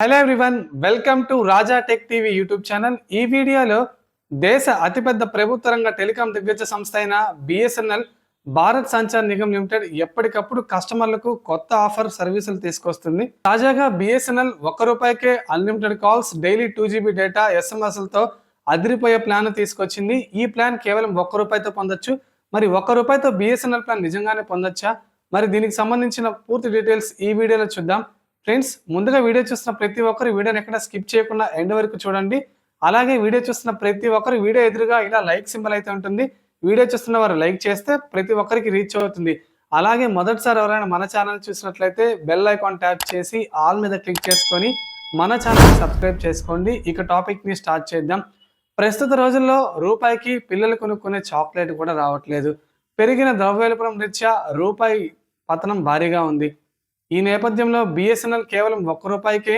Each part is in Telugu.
Hello everyone welcome to Raja tech TV YouTube channel ఈ వీడియోలో దేశ అతిపెద్ద ప్రభుత్వ రంగ టెలికాం దిగ్గజ సంస్థ అయిన బిఎస్ఎన్ఎల్ భారత్ సంచార్ నిగమ్ లిమిటెడ్ ఎప్పటికప్పుడు కస్టమర్లకు కొత్త ఆఫర్ సర్వీసులు తీసుకొస్తుంది. తాజాగా బిఎస్ఎన్ఎల్ ఒక్క రూపాయికే unlimited calls daily two GB data ఎస్ఎంఎస్లతో అదిరిపోయే ప్లాన్ తీసుకొచ్చింది. ఈ ప్లాన్ కేవలం ఒక్క రూపాయితో పొందొచ్చు. మరి ఒక్క రూపాయితో బిఎస్ఎన్ఎల్ ప్లాన్ నిజంగానే పొందొచ్చా? మరి దీనికి సంబంధించిన పూర్తి డీటెయిల్స్ ఈ వీడియోలో చూద్దాం. ఫ్రెండ్స్ ముందుగా వీడియో చూస్తున్న ప్రతి ఒక్కరు వీడియోని ఎక్కడ స్కిప్ చేయకుండా ఎండ్ వరకు చూడండి. అలాగే వీడియో చూస్తున్న ప్రతి ఒక్కరు వీడియో ఎదురుగా ఇలా లైక్ సింబల్ అయితే ఉంటుంది. వీడియో చూస్తున్న వారు లైక్ చేస్తే ప్రతి ఒక్కరికి రీచ్ అవుతుంది. అలాగే మొదటిసారి ఎవరైనా మన ఛానల్ చూసినట్లయితే బెల్ ఐకాన్ ట్యాప్ చేసి ఆల్ మీద క్లిక్ చేసుకొని మన ఛానల్ సబ్స్క్రైబ్ చేసుకోండి. ఇక టాపిక్ని స్టార్ట్ చేద్దాం. ప్రస్తుత రోజుల్లో రూపాయికి పిల్లలు కొనుక్కునే చాక్లెట్ కూడా రావట్లేదు. పెరిగిన ద్రవ్యోల్బణం రీత్యా రూపాయి పతనం భారీగా ఉంది. ఈ నేపథ్యంలో బిఎస్ఎన్ఎల్ కేవలం ఒక్క రూపాయికే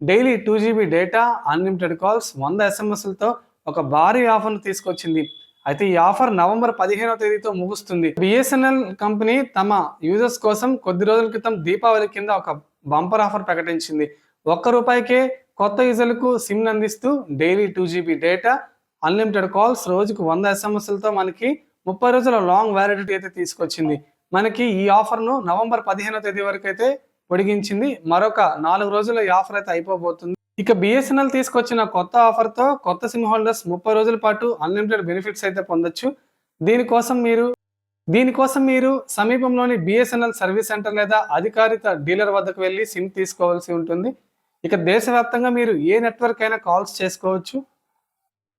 daily two GB data unlimited calls వంద ఎస్ఎంఎస్లతో ఒక భారీ ఆఫర్ను తీసుకొచ్చింది. అయితే ఈ ఆఫర్ నవంబర్ పదిహేనవ తేదీతో ముగుస్తుంది. బిఎస్ఎన్ఎల్ కంపెనీ తమ యూజర్స్ కోసం కొద్ది రోజుల క్రితం దీపావళి కింద ఒక బంపర్ ఆఫర్ ప్రకటించింది. ఒక్క రూపాయికే కొత్త యూజర్లకు సిమ్ అందిస్తూ daily two GB data unlimited calls రోజుకు వంద ఎస్ఎంఎస్లతో మనకి ముప్పై రోజుల లాంగ్ వ్యాలిడిటీ అయితే తీసుకొచ్చింది. మనకి ఈ ఆఫర్ను నవంబర్ పదిహేనో తేదీ వరకు అయితే పొడిగించింది. మరొక నాలుగు రోజుల ఈ ఆఫర్ అయితే అయిపోబోతుంది. ఇక బిఎస్ఎన్ఎల్ తీసుకొచ్చిన కొత్త ఆఫర్తో కొత్త సిమ్ హోల్డర్స్ ముప్పై రోజుల పాటు అన్లిమిటెడ్ బెనిఫిట్స్ అయితే పొందొచ్చు. దీనికోసం మీరు దీనికోసం మీరు సమీపంలోని బిఎస్ఎన్ఎల్ సర్వీస్ సెంటర్ లేదా అధికారిత డీలర్ వద్దకు వెళ్ళి సిమ్ తీసుకోవాల్సి ఉంటుంది. ఇక దేశవ్యాప్తంగా మీరు ఏ నెట్వర్క్ అయినా కాల్స్ చేసుకోవచ్చు.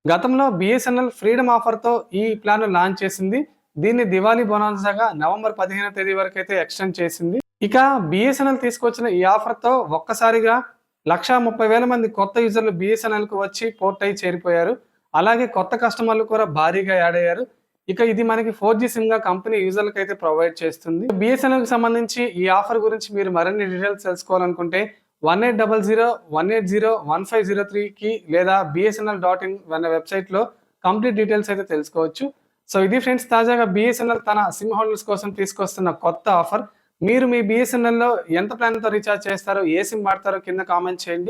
గతంలో బిఎస్ఎన్ఎల్ ఫ్రీడమ్ ఆఫర్తో ఈ ప్లాన్ లాంచ్ చేసింది. దీన్ని దివాళీ బోనాన్సాగా నవంబర్ పదిహేనో తేదీ వరకు అయితే ఎక్స్టెండ్ చేసింది. ఇక బిఎస్ఎన్ఎల్ తీసుకొచ్చిన ఈ ఆఫర్తో ఒక్కసారిగా లక్షా ముప్పై వేల మంది కొత్త యూజర్లు బిఎస్ఎన్ఎల్కు వచ్చి పోర్ట్ అయి చేరిపోయారు. అలాగే కొత్త కస్టమర్లు కూడా భారీగా యాడ్ అయ్యారు. ఇక ఇది మనకి ఫోర్ జీ సిమ్గా కంపెనీ యూజర్లకు అయితే ప్రొవైడ్ చేస్తుంది. బిఎస్ఎన్ఎల్కి సంబంధించి ఈ ఆఫర్ గురించి మీరు మరిన్ని డీటెయిల్స్ తెలుసుకోవాలనుకుంటే one eight double zero one eight zero one five zero త్రీకి లేదా బిఎస్ఎన్ఎల్ డాట్ ఇన్ అనే వెబ్సైట్లో కంప్లీట్ డీటెయిల్స్ అయితే తెలుసుకోవచ్చు. సో ఇది ఫ్రెండ్స్ తాజాగా బిఎస్ఎన్ఎల్ తన సిమ్ హోల్డర్స్ కోసం తీసుకొస్తున్న కొత్త ఆఫర్ మీరు మీ బిఎస్ఎన్ఎల్లో ఎంత ప్లాన్తో రీఛార్జ్ చేస్తారో ఏ సిమ్ వాడతారో కింద కామెంట్ చేయండి.